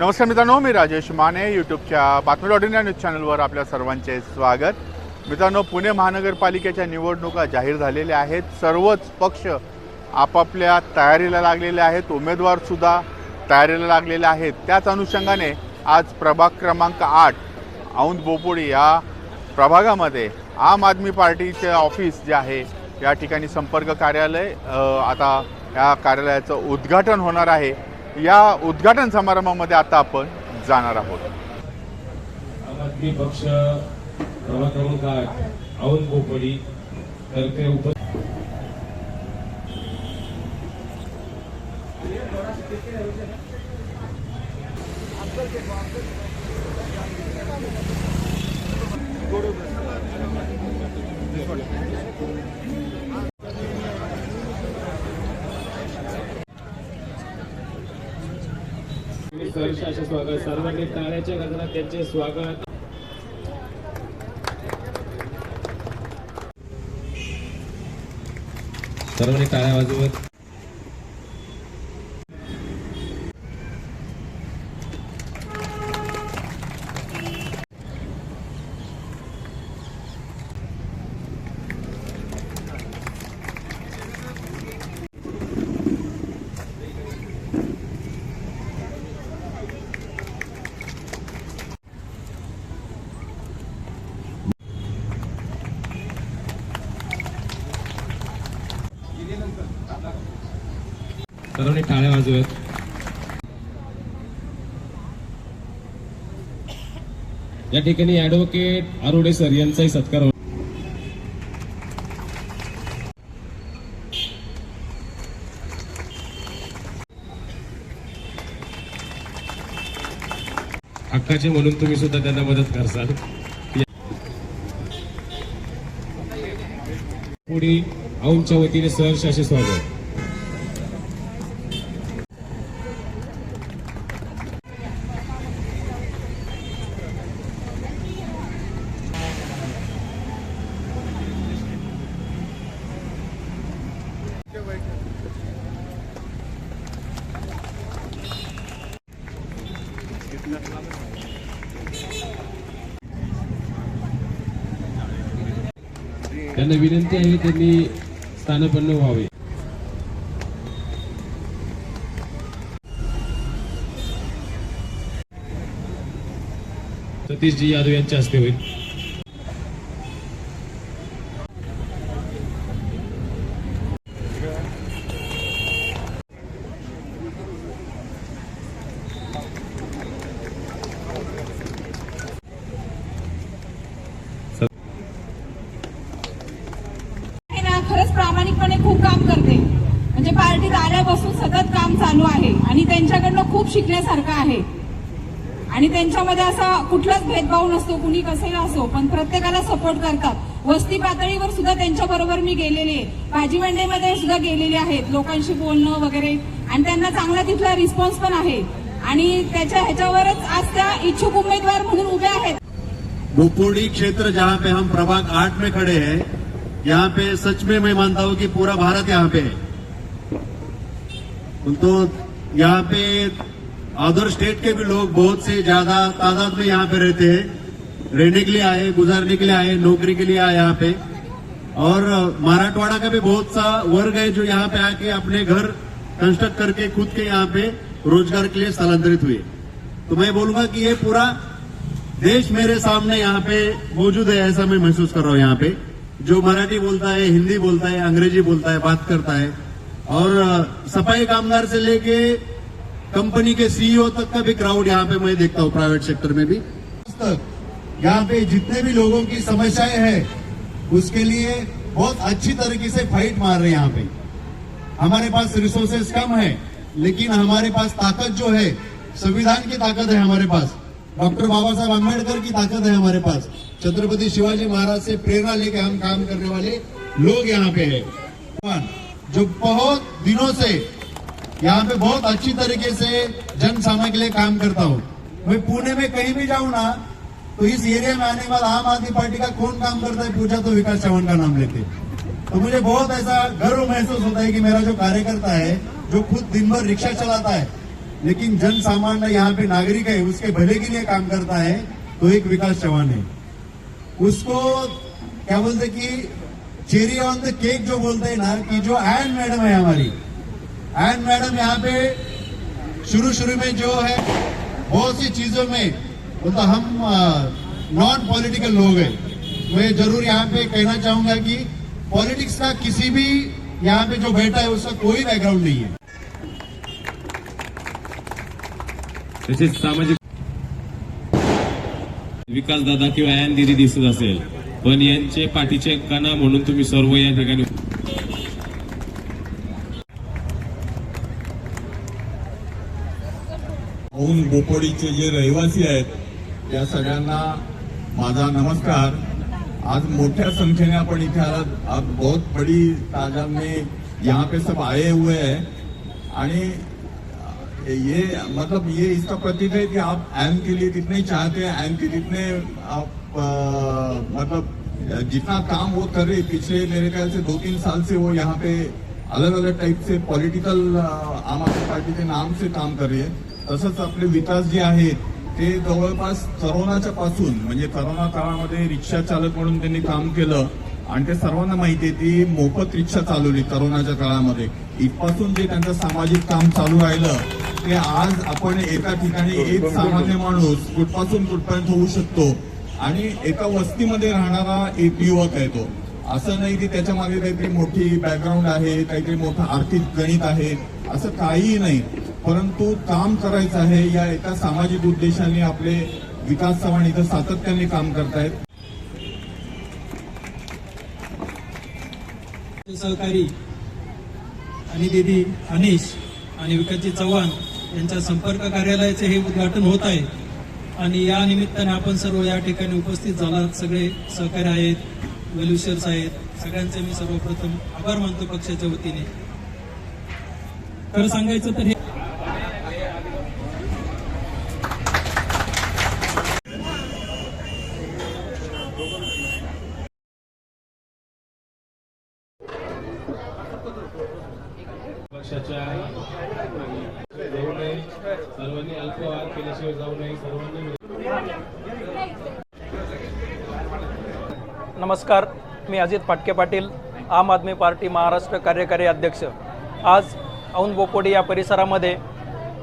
नमस्कार मित्रांनो मी राजेश माने यूट्यूबच्या बातमी डॉट इंडिया न्यूज चॅनलवर आपल्या सर्वांचे स्वागत. मित्रांनो पुणे महानगरपालिकेच्या निवडणुका जाहीर झालेल्या आहेत. सर्वच पक्ष आपापल्या तयारीला लागलेले आहेत. उमेदवारसुद्धा तयारीला लागलेले आहेत. त्याच अनुषंगाने आज प्रभाग क्रमांक आठ औंध बोपोडी या प्रभागामध्ये आम आदमी पार्टीचे ऑफिस जे आहे या ठिकाणी संपर्क कार्यालय आता या कार्यालयाचं उद्घाटन होणार आहे. या उद्घाटन समारंभामध्ये आता आपण जाणार आहोत. आम आदमी पक्ष प्रभाग क्रमांक आठ औंध बोपडी तर्फे उप सहर्ष स्वागत. सर्वांनी ताळ्याच्या गजरात त्यांचे स्वागत. सर्वांनी टाळ्या वाजवत. सर्वांनी टाळ्या वाजवत. या ठिकाणी ऍडव्होकेट आरोडे सर यांचाही सत्कार होता. हक्काचे म्हणून तुम्ही सुद्धा त्यांना मदत करसाल. पुढे औंच्या वतीने सहर्ष असे स्वागत. त्यांना विनंती आहे त्यांनी स्थानपन्न व्हावे. सतीशजी यादव यांच्या हस्ते होईल आहे ना खरंच प्रामाणिकपणे खूप काम करते म्हणजे पार्टीत आल्यापासून सतत काम चालू आहे आणि त्यांच्याकडनं खूप शिकण्यासारखं आहे. आणि त्यांच्यामध्ये असा कुठलाच भेदभाव नसतो कुणी कसेही असो पण प्रत्येकाला सपोर्ट करतात. वस्ती पातळीवर सुद्धा त्यांच्या बरोबर मी गेलेली आहे. भाजी मंडईमध्ये सुद्धा गेलेली आहेत. लोकांशी बोलणं वगैरे. आणि त्यांना चांगला तिथला रिस्पॉन्स पण आहे. आणि त्याच्या ह्याच्यावरच आज त्या इच्छुक उमेदवार म्हणून उभ्या आहेत. बोपोडी क्षेत्र जहाँ पे हम प्रभाग आठ में खड़े हैं यहाँ पे सच में मैं मानता हूँ कि पूरा भारत यहाँ पे है। तो यहाँ पे अदर स्टेट के भी लोग बहुत से ज़्यादा तादाद में यहाँ पे रहते हैं। रहने के लिए आए, गुजारने के लिए आए, नौकरी के लिए आए यहाँ पे। और मराठवाड़ा का भी बहुत सा वर्ग है जो यहाँ पे आके अपने घर कंस्ट्रक्ट करके खुद के यहाँ पे रोज़गार के लिए स्थलांतरित हुए। तो मैं बोलूँगा कि ये पूरा देश मेरे सामने यहाँ पे मौजूद है ऐसा मैं महसूस कर रहा हूँ यहाँ पे। जो मराठी बोलता है, हिंदी बोलता है, अंग्रेज़ी बोलता है, बात करता है। और सफ़ाई कामगार से लेके कंपनी के सीईओ तक का भी क्राउड यहाँ पे मैं देखता हूँ प्राइवेट सेक्टर में भी। यहाँ पे जितने भी लोगों की समस्याएँ हैं, उसके लिए बहुत अच्छी तरीके से फाइट मार रहे हैं यहाँ पे। हमारे पास रिसोर्सेज कम है, लेकिन हमारे पास ताकत जो है, संविधान की ताकत है हमारे पास। डॉक्टर बाबा साहब अंबेडकर की ताकत है हमारे पास। छत्रपति शिवाजी महाराज से प्रेरणा लेके हम काम करने वाले लोग यहाँ पे है। जो बहुत दिनों से यहाँ पे बहुत अच्छी तरीके से जन सामने के लिए काम करता हूँ। मैं पुणे में कहीं भी जाऊँ ना तो इस एरिया में आने बाद आम आदमी पार्टी का कौन काम करता है पूछा तो विकास चौहान का नाम लेते तो मुझे बहुत ऐसा गर्व महसूस होता है कि मेरा जो कार्यकर्ता है, जो खुद दिन भर रिक्शा चलाता है, लेकिन जन सामान्य यहाँ पे नागरिक है, उसके भले के लिए काम करता है तो एक विकास चौहान है। उसको क्या बोलते कि चेरी ऑन द केक जो बोलते हैं ना, कि जो एन मैडम है हमारी एन मैडम यहाँ पे शुरू शुरू में जो है, बहुत सी चीज़ों में मतलब हम नॉन पॉलिटिकल लोग हैं। मैं ज़रूर यहाँ पे कहना चाहूँगा कि पॉलिटिक्स का किसी भी यहाँ पे जो बैठा है, उसका कोई बैकग्राउंड नहीं है। सामाजिक विकास दादा किंवा अॅन दिदी दिसत असेल, पण यांचे सर्व या औन बोपडीचे जे रहिवासी आहेत या सगळ्यांना माझा नमस्कार. आज मोठ्या संख्येने आपण इथे आलात. आज बहुत बड़ी तादाद में यहाँ पे सब आए हुए हैं. आणि ये मतलब ये इसका प्रतीक है कि आप एम के लिए कितने चाहते हैं एम के जितने आप आ, मतलब जितना काम वो कर रहे पिछले मेरे ख्याल से दो तीन साल से वो यहाँ पे अलग अलग टाइप से पॉलिटिकल आम आदमी पार्टी के नाम से काम कर रही है। तसंच आपले विकास जे आहेत ते जवळपास तरुणाच्या पासून म्हणजे तरुणा काळामध्ये रिक्षा चालक म्हणून त्यांनी काम केलं. आणि ते सर्वांना माहिती आहे ती मोफत रिक्षा चालवली तरुणाच्या काळामध्ये. इथपासून जे त्यांचं सामाजिक काम चालू राहिलं ते आज आपण एका ठिकाणी एक सामान्य माणूस कुठपासून कुठपर्यंत होऊ शकतो? आणि एका वस्तीमध्ये राहणारा एक युवक आहे तो. असं नाही की त्याच्यामध्ये काहीतरी मोठी बॅकग्राऊंड आहे काहीतरी मोठं आर्थिक गणित आहे असं काहीही नाही. परंतु काम करायचं आहे या एका सामाजिक उद्देशाने आपले विकास चव्हाण इथं सातत्याने काम करतायत. सहकारी आणि दिदी अनिश आणि विकासजी चव्हाण यांच्या संपर्क कार्यालयाचे हे उद्घाटन होत आहे. आणि या निमित्ताने आपण सर्व या ठिकाणी उपस्थित झालात. सगळे सहकारी आहेत वेल्युशर्स आहेत. सगळ्यांचे मी सर्वप्रथम आभार मानतो पक्षाच्या वतीने. खरं सांगायचं तर हे पक्षाच्या जाऊ नये. सर्वांनी अल्पहार केल्याशिवाय जाऊ नये. सर्वांनी नमस्कार मी अजित फाटके पाटील आम आदमी पार्टी महाराष्ट्र कार्यकारी अध्यक्ष. आज औंध बोपोडी या परिसरामध्ये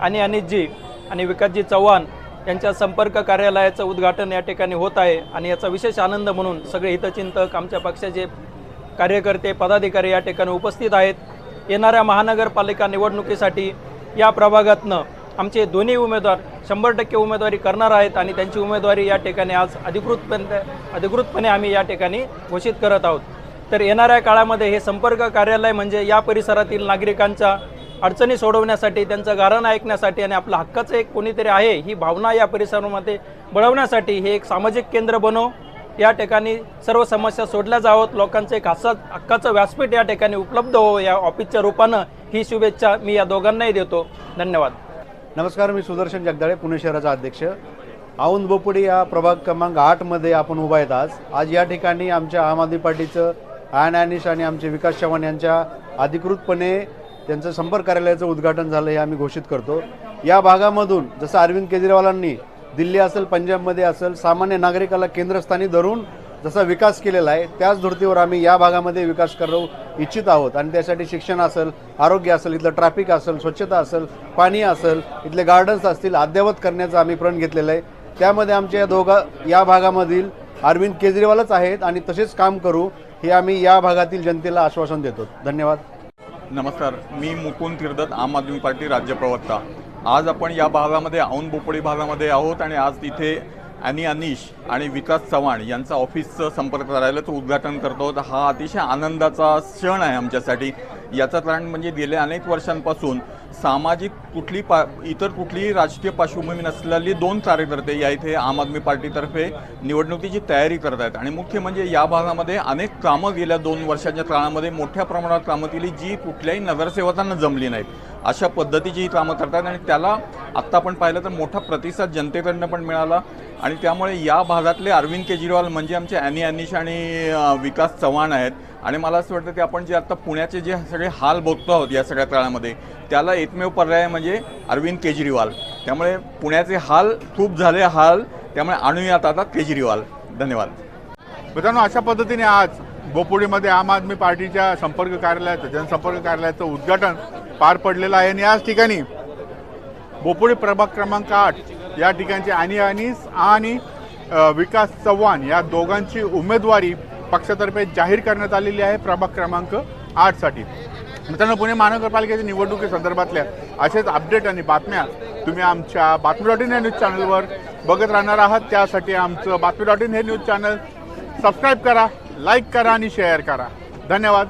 आणि अनितजी आणि विकासजी चव्हाण यांच्या संपर्क कार्यालयाचं उद्घाटन या ठिकाणी होत आहे आणि याचा विशेष आनंद म्हणून सगळे हितचिंतक आमच्या पक्षाचे कार्यकर्ते पदाधिकारी या ठिकाणी उपस्थित आहेत. येणाऱ्या महानगरपालिका निवडणुकीसाठी या प्रभागातनं आमचे दोन्ही उमेदवार शंभर टक्के उमेदवारी करणार आहेत आणि त्यांची उमेदवारी या ठिकाणी आज अधिकृतपणे अधिकृतपणे आम्ही या ठिकाणी घोषित करत आहोत. तर येणाऱ्या काळामध्ये हे संपर्क कार्यालय म्हणजे या परिसरातील नागरिकांच्या अडचणी सोडवण्यासाठी त्यांचं गारण ऐकण्यासाठी आणि आपलं हक्काचं एक कोणीतरी आहे ही भावना या परिसरामध्ये बळवण्यासाठी हे एक सामाजिक केंद्र बनव. या ठिकाणी सर्व समस्या सोडल्या जावत. लोकांचं एक हसा हक्काचं व्यासपीठ या ठिकाणी उपलब्ध हो या ऑफिसच्या रूपानं. ही शुभेच्छा मी या दोघांनाही देतो. धन्यवाद. नमस्कार मी सुदर्शन जगदाळे पुणे शहराचा अध्यक्ष. औंद बोपुडी या प्रभाग क्रमांक आठमध्ये आपण उभा आहेत आज. आज या ठिकाणी आमच्या आम आदमी पार्टीचं आयन ॲनिश आणि आमचे विकास चव्हाण यांच्या अधिकृतपणे त्यांचं संपर्क कार्यालयाचं उद्घाटन झालं हे आम्ही घोषित करतो. या भागामधून जसं अरविंद केजरीवालांनी दिल्ली असेल पंजाबमध्ये असेल सामान्य नागरिकाला केंद्रस्थानी धरून जसा विकास केलेला आहे त्याच धर्तीवर आम्ही या भागामध्ये विकास करू इच्छित आहोत. आणि त्यासाठी शिक्षण असेल आरोग्य असेल इथलं ट्रॅफिक असेल स्वच्छता असेल पाणी असेल इथले गार्डन्स असतील अद्ययावत करण्याचा आम्ही प्रण घेतलेला आहे. त्यामध्ये आमच्या या दोघा या भागामधील अरविंद केजरीवालच आहेत आणि तसेच काम करू हे आम्ही या भागातील जनतेला आश्वासन देतो. धन्यवाद. नमस्कार मी मुकुंद तिरदत आम आदमी पार्टी राज्य प्रवक्ता. आज आपण या भागामध्ये औंध बोपडी भागामध्ये आहोत आणि आज तिथे आणि अनिश आणि विकास चव्हाण यांचा ऑफिसचं संपर्क कार्यालयाचं उद्घाटन करतो. हा अतिशय आनंदाचा क्षण आहे आमच्यासाठी. याचं कारण म्हणजे गेल्या अनेक वर्षांपासून सामाजिक कुठली पा इतर कुठलीही राजकीय पार्श्वभूमी नसलेली दोन कार्यकर्ते या इथे आम आदमी पार्टीतर्फे निवडणुकीची तयारी करत आहेत. आणि मुख्य म्हणजे या भागामध्ये अनेक कामं गेल्या दोन वर्षांच्या काळामध्ये मोठ्या प्रमाणात कामं केली जी कुठल्याही नगरसेवकांना जमली नाहीत. अशा पद्धतीची ही कामं करतात आणि त्याला आत्ता आपण पाहिलं तर मोठा प्रतिसाद जनतेकडनं पण मिळाला. आणि त्यामुळे या भागातले अरविंद केजरीवाल म्हणजे आमचे अॅनी अनिश आणि विकास चव्हाण आहेत. आणि मला असं वाटतं की आपण जे आता पुण्याचे जे सगळे हाल बघतो आहोत या सगळ्या काळामध्ये त्याला एकमेव पर्याय म्हणजे अरविंद केजरीवाल. त्यामुळे पुण्याचे हाल खूप झाले हाल त्यामुळे आणूयात आता केजरीवाल. धन्यवाद. मित्रांनो अशा पद्धतीने आज बोपोडीमध्ये आम आदमी पार्टीच्या संपर्क कार्यालयाचं जनसंपर्क कार्यालयाचं उद्घाटन पार पडलेला आहे आणि याच ठिकाणी बोपोडी प्रभाग क्रमांक आठ या ठिकाणचे आणि अनिस आणि विकास चव्हाण या दोघांची उमेदवारी पक्षातर्फे जाहीर करण्यात आलेली आहे प्रभाग क्रमांक आठसाठी मित्रांनो पुणे महानगरपालिकेच्या निवडणुकीसंदर्भातल्या असेच अपडेट आणि बातम्या तुम्ही आमच्या बातमी डॉट इन या न्यूज चॅनलवर बघत राहणार आहात. त्यासाठी आमचं बातमी डॉट इन हे न्यूज चॅनल सबस्क्राईब करा लाईक करा आणि शेअर करा. धन्यवाद.